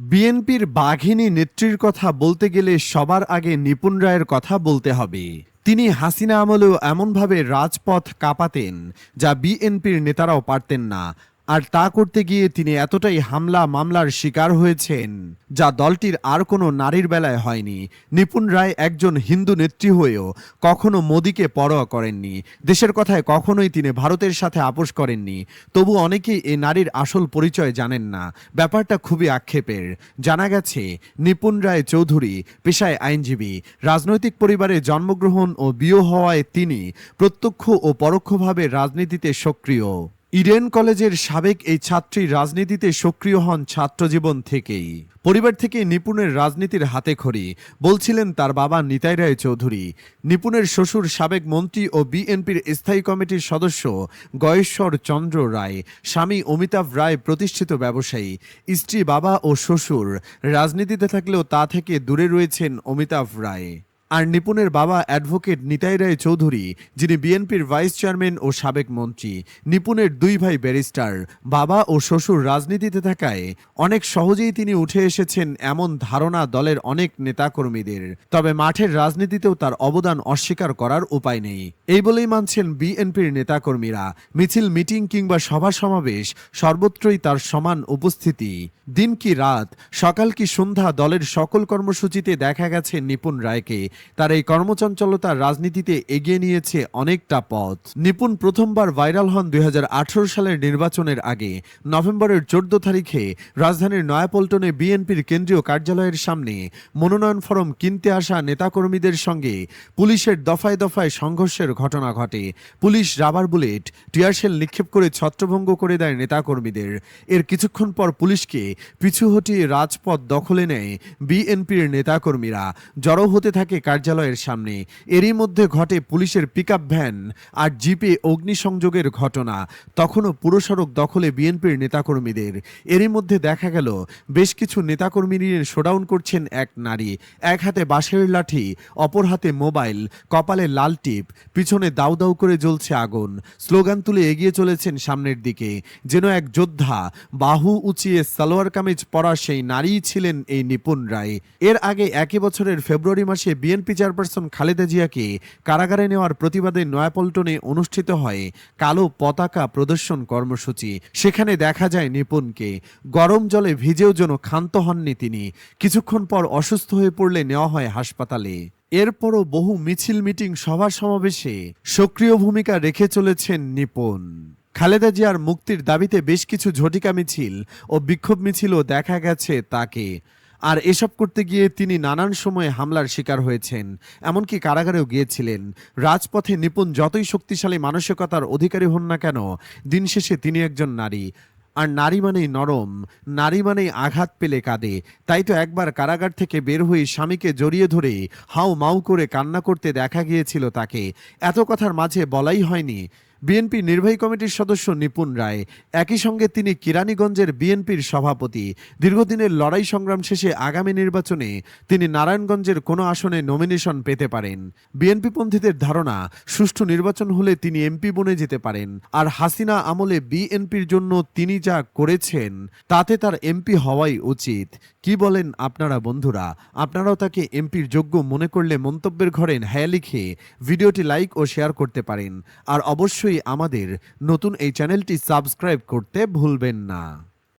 বিএনপির বাঘিনী নেত্রীর কথা বলতে গেলে সবার আগে নিপুণ রায়ের কথা বলতে হবে। তিনি হাসিনা আমলেও এমনভাবে রাজপথ কাঁপাতেন, যা বিএনপির নেতারাও পারতেন না। আর তা করতে গিয়ে তিনি এতটাই হামলা মামলার শিকার হয়েছেন, যা দলটির আর কোনো নারীর বেলায় হয়নি। নিপুণ রায় একজন হিন্দু নেত্রী হয়েও কখনো মোদীকে পরোয়া করেননি। দেশের কথায় কখনোই তিনি ভারতের সাথে আপোষ করেননি। তবু অনেকেই এই নারীর আসল পরিচয় জানেন না। ব্যাপারটা খুবই আক্ষেপের। জানা গেছে, নিপুণ রায় চৌধুরী পেশায় আইনজীবী। রাজনৈতিক পরিবারে জন্মগ্রহণ ও বিয়ে হওয়ায় তিনি প্রত্যক্ষ ও পরোক্ষভাবে রাজনীতিতে সক্রিয়। ইডেন কলেজের সাবেক এই ছাত্রী রাজনীতিতে সক্রিয় হন ছাত্রজীবন থেকেই। পরিবার থেকে নিপুণের রাজনীতির হাতে খড়ি, বলছিলেন তার বাবা নিতাই রায় চৌধুরী। নিপুণের শ্বশুর সাবেক মন্ত্রী ও বিএনপির স্থায়ী কমিটির সদস্য গয়েশ্বর চন্দ্র রায়, স্বামী অমিতাভ রায় প্রতিষ্ঠিত ব্যবসায়ী, স্ত্রী বাবা ও শ্বশুর। রাজনীতিতে থাকলেও তা থেকে দূরে রয়েছেন অমিতাভ রায়। আর নিপুণের বাবা অ্যাডভোকেট নিতাই রায় চৌধুরী, যিনি বিএনপির ভাইস চেয়ারম্যান ও সাবেক মন্ত্রী, নিপুণের দুই ভাই ব্যারিস্টার, বাবা ও শ্বশুর রাজনীতিতে থাকায় অনেক সহজেই তিনি উঠে এসেছেন এমন ধারণা দলের অনেক নেতাকর্মীদের। তবে মাঠের রাজনীতিতেও তার অবদান অস্বীকার করার উপায় নেই। এই বলেই মানছেন বিএনপির নেতাকর্মীরা। মিছিল, মিটিং কিংবা সভা সমাবেশ সর্বত্রই তার সমান উপস্থিতি। দিন কি রাত, সকাল কি সন্ধ্যা দলের সকল কর্মসূচিতে দেখা গেছে নিপুণ রায়কে। তার এই কর্মচঞ্চলতা রাজনীতিতে এগিয়ে নিয়েছে অনেকটা পথ। নিপুণ প্রথমবার ভাইরাল হন দুই হাজার আঠারো সালের নির্বাচনের আগে। নভেম্বরের চোদ্দ তারিখে রাজধানীর নয়াপল্টনে বিএনপির কেন্দ্রীয় কার্যালয়ের সামনে মনোনয়ন ফরম কিনতে আসা নেতাকর্মীদের সঙ্গে পুলিশের দফায় দফায় সংঘর্ষের ঘটনা ঘটে। পুলিশ রাবার বুলেট টিয়ারশেল নিক্ষেপ করে ছত্রভঙ্গ করে দেয় নেতাকর্মীদের। এর কিছুক্ষণ পর পুলিশকে পিছু হটিয়ে রাজপথ দখলে নেয় বিএনপির নেতাকর্মীরা। জড়ো হতে থাকে কার্যালয়ের সামনে। এরই মধ্যে ঘটে পুলিশের পিকআপ ভ্যান আর জিপে অগ্নিসংযোগের ঘটনা। তখনও পুরো সড়ক দখলে বিএনপির নেতাকর্মীদের। এরই মধ্যে দেখা গেল, বেশ কিছু নেতাকর্মী নিয়ে শোডাউন করছেন এক নারী। এক হাতে বাঁশের লাঠি, অপর হাতে মোবাইল, কপালে লাল টিপ, পিছনে দাউ দাউ করে জ্বলছে আগুন। স্লোগান তুলে এগিয়ে চলেছেন সামনের দিকে। যেন এক যোদ্ধা, বাহু উঁচিয়ে সালোয়ার কামিজ পরা সেই নারীই ছিলেন এই নিপুণ রায়। এর আগে একই বছরের ফেব্রুয়ারি মাসে বিএনপি চেয়ারপারসন খালেদা জিয়াকে কারাগারে নেওয়ার প্রতিবাদে নয়াপল্টনে অনুষ্ঠিত হয় কালো পতাকা প্রদর্শন কর্মসূচি। সেখানে দেখা যায় নিপুণকে। গরম জলে ভিজেও যেন ক্ষান্ত হননি তিনি। কিছুক্ষণ পর অসুস্থ হয়ে পড়লে নেওয়া হয় হাসপাতালে। এরপরও বহু মিছিল মিটিং সভা সমাবেশে সক্রিয় ভূমিকা রেখে চলেছেন নিপুণ। খালেদা জিয়ার মুক্তির দাবিতে বেশ কিছু ঝটিকা মিছিল ও বিক্ষোভ মিছিলও দেখা গেছে তাকে। আর এসব করতে গিয়ে তিনি নানান সময়ে হামলার শিকার হয়েছেন। এমনকি কারাগারেও গিয়েছিলেন। রাজপথে নিপুণ যতই শক্তিশালী মানসিকতার অধিকারী হন না কেন, দিন শেষে তিনি একজন নারী। আর নারী মানেই নরম, নারী মানেই আঘাত পেলে কাঁদে। তাই তো একবার কারাগার থেকে বের হয়ে স্বামীকে জড়িয়ে ধরে হাউ মাউ করে কান্না করতে দেখা গিয়েছিল তাকে। এত কথার মাঝে বলাই হয়নি। বিএনপি নির্বাহী কমিটির সদস্য নিপুণ রায়। একই সঙ্গে তিনি কিরানীগঞ্জের বিএনপির সভাপতি। দীর্ঘদিনের লড়াই সংগ্রাম শেষে আগামী নির্বাচনে তিনি নারায়ণগঞ্জের কোনো আসনে নমিনেশন পেতে পারেন। বিএনপি পন্থীদের ধারণা, সুষ্ঠু নির্বাচন হলে তিনি এমপি বনে যেতে পারেন। আর হাসিনা আমলে বিএনপির জন্য তিনি যা করেছেন, তাতে তার এমপি হওয়াই উচিত। কি বলেন আপনারা বন্ধুরা? আপনারাও তাকে এমপির যোগ্য মনে করলে মন্তব্যের ঘরেন হ্যাঁ লিখে ভিডিওটি লাইক ও শেয়ার করতে পারেন। আর অবশ্যই আমাদের নতুন এই চ্যানেলটি সাবস্ক্রাইব করতে ভুলবেন না।